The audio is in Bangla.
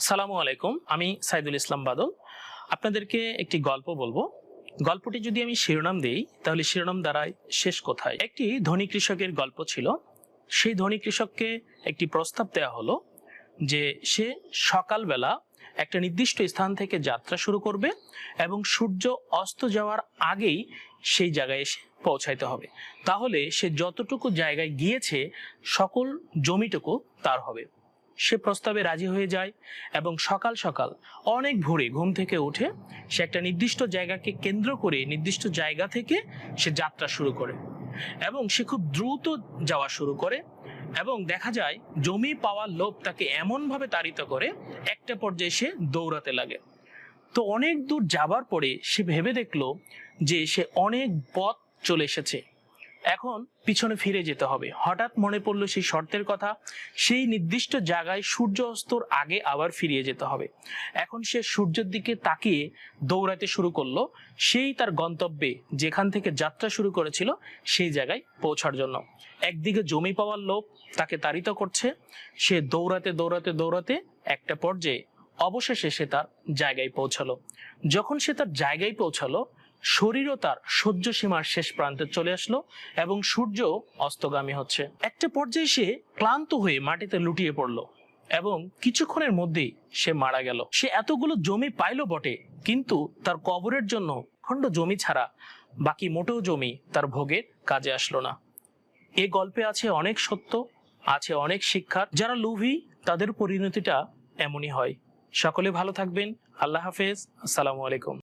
আসসালামু আলাইকুম, আমি সাইদুল ইসলাম বাদল। আপনাদেরকে একটি গল্প বলব। গল্পটি যদি আমি শিরোনাম দেই, তাহলে শিরোনাম দ্বারায় শেষ কোথায়? একটি ধনী কৃষকের গল্প ছিল। সেই ধনী কৃষককে একটি প্রস্তাব দেওয়া হলো যে সে সকালবেলা একটা নির্দিষ্ট স্থান থেকে যাত্রা শুরু করবে এবং সূর্য অস্ত যাওয়ার আগেই সেই জায়গায় এসে পৌঁছাইতে হবে। তাহলে সে যতটুকু জায়গায় গিয়েছে, সকল জমিটুকু তার হবে। সে প্রস্তাবে রাজি হয়ে যায় এবং সকাল সকাল অনেক ভোরে ঘুম থেকে উঠে সে একটা নির্দিষ্ট জায়গাকে কেন্দ্র করে নির্দিষ্ট জায়গা থেকে সে যাত্রা শুরু করে এবং সে খুব দ্রুত যাওয়া শুরু করে এবং দেখা যায় জমি পাওয়ার লোভ তাকে এমনভাবে তাড়িত করে একটা পর্যায়ে সে দৌড়াতে লাগে। তো অনেক দূর যাবার পরে সে ভেবে দেখল যে সে অনেক পথ চলে এসেছে। এখন পিছনে ফিরে যেতে হবে। হঠাৎ মনে পড়ল সেই শর্তের কথা, সেই নির্দিষ্ট জায়গায় সূর্য অস্তর আগে আবার ফিরিয়ে যেতে হবে। এখন সে সূর্যের দিকে তাকিয়ে দৌড়াতে শুরু করল। সেই তার গন্তব্যে যেখান থেকে যাত্রা শুরু করেছিল, সেই জায়গায় পৌঁছার জন্য। একদিকে জমি পাওয়ার লোভ তাকে তাড়িত করছে। সে দৌড়াতে দৌড়াতে দৌড়াতে একটা পর্যায়ে অবশেষে সে তার জায়গায় পৌঁছালো। যখন সে তার জায়গায় পৌঁছালো শরীরও তার সহ্য সীমার শেষ প্রান্তে চলে আসলো এবং সূর্য অস্তগামী হচ্ছে। একটা পর্যায়ে সে ক্লান্ত হয়ে মাটিতে লুটিয়ে পড়ল এবং কিছুক্ষণের মধ্যেই সে মারা গেল। সে এতগুলো জমি পাইল বটে, কিন্তু তার কবরের জন্য খণ্ড জমি ছাড়া বাকি মোটেও জমি তার ভোগের কাজে আসলো না। এ গল্পে আছে অনেক সত্য, আছে অনেক শিক্ষা, যারা লোভী তাদের পরিণতিটা এমনই হয়। সকলে ভালো থাকবেন, আল্লাহ হাফেজ, আসসালামু আলাইকুম।